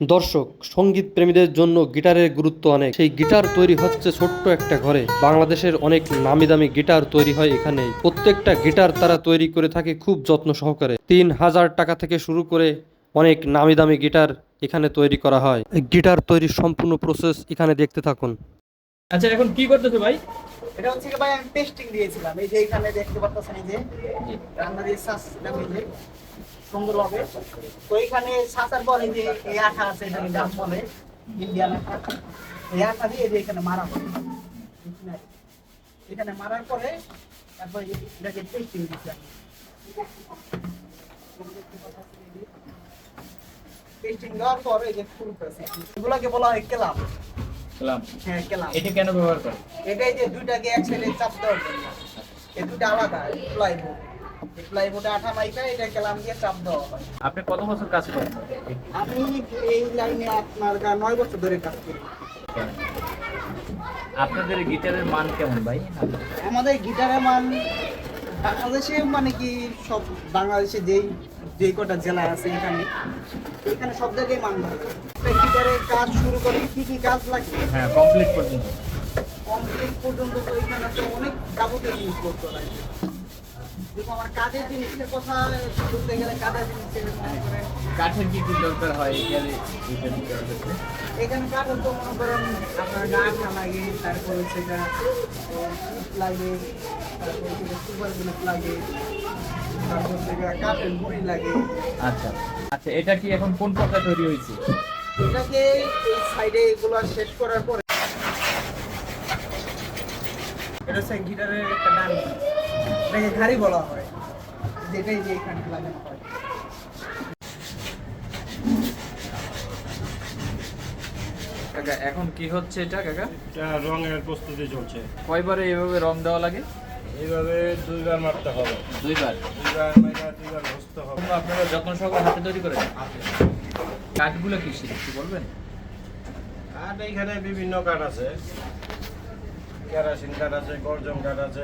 দর্শক সংগীত প্রেমীদের জন্য গিটারের গুরুত্ব অনেক। সেই গিটার তৈরি হচ্ছে ছোট্ট একটা ঘরে। বাংলাদেশের অনেক নামি দামি গিটার তৈরি হয় এখানে। প্রত্যেকটা গিটার তারা তৈরি করে থাকে খুব যত্ন সহকারে। তিন হাজার টাকা থেকে শুরু করে অনেক নামি দামি গিটার এখানে তৈরি করা হয়। গিটার তৈরির সম্পূর্ণ প্রসেস এখানে দেখতে থাকুন। আচ্ছা এখন কি করতেছো ভাই? এটা হচ্ছে ভাই আমি টেস্টিং দিয়েছিলাম। এই যে এখানে দেখতে পাচ্ছেন এই যে রান্না দিয়ে যে সুন্দরভাবে তো এখানে সাসার পর যে এই আঠা আছে এটাকে গাছ বলে ইন্ডিয়ান আঠা। এই আঠা দিয়ে যে এখানে মারা হবে এখানে মারার পরে তারপর এটাকে টেস্টিং দিচ্ছি টেস্টিং দেওয়ার পর এই যে ফুল এগুলোকে বলা হয় কেলাম। সালাম হ্যাঁ কেলাম। এটা কেন ব্যবহার করে এটাই যে দুইটাকে এক সাইডে চাপ দেওয়ার জন্য। এই দুটো আলাদা এই প্লাইবোর্ডে আঠা মাইকা এটা কেলাম দিয়ে চাপ দেওয়া হয়। আপনি কত বছর কাজ করেন? আমি এই লাইনে আপনার নয় বছর ধরে কাজ করি। আপনাদের গিটারের মান কেমন ভাই? আমাদের গিটারের মান বাংলাদেশে মানে কি সব বাংলাদেশে যেই যেই কটা জেলা আছে এখানে এখানে সব জায়গায় মান ভালো গিটারের কাজ শুরু করে কি কি কাজ লাগে? হ্যাঁ কমপ্লিট পর্যন্ত কমপ্লিট পর্যন্ত তো এখানে অনেক যাবতীয় জিনিস করতে লাগে। কাঠের কি কি দরকার হয় এখানে? এখানে কাঠের তো মনে করেন আপনার গাঁঠা লাগে তারপর হচ্ছে লাগে তারপর সুপার লাগে তারপর গা কাঠের গুঁড়ি লাগে। আচ্ছা। আচ্ছা এটা কি এখন কোন পর্যায়ে তৈরি হয়েছে? এটাকে এই সাইডে এগুলো শেষ করার পরে এটা হচ্ছে গিটারের একটা ডান এটাকে ঘাড়ি বলা হয়। যেটাই যে এখানে লাগানো হয়। কাকা এখন কি হচ্ছে এটা কাকা? এটা রঙের প্রস্তুতি চলছে। কয়বারে এইভাবে রং দেওয়া লাগে? এইভাবে দুইবার মারতে হবে। দুইবার? দুইবার মাইরা দুইবার ঘষতে হবে। আপনারা যত্ন সহকারে হাতে তৈরি করেন। কাঠগুলো কি একটু বলবেন? কাঠ এইখানে বিভিন্ন কাঠ আছে। কেরাসিন কাঠ আছে গর্জন কাঠ আছে।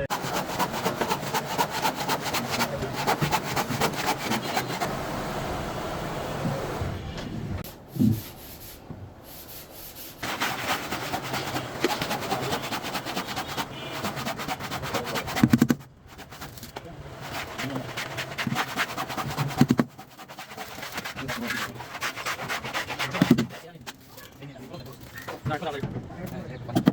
Gracias.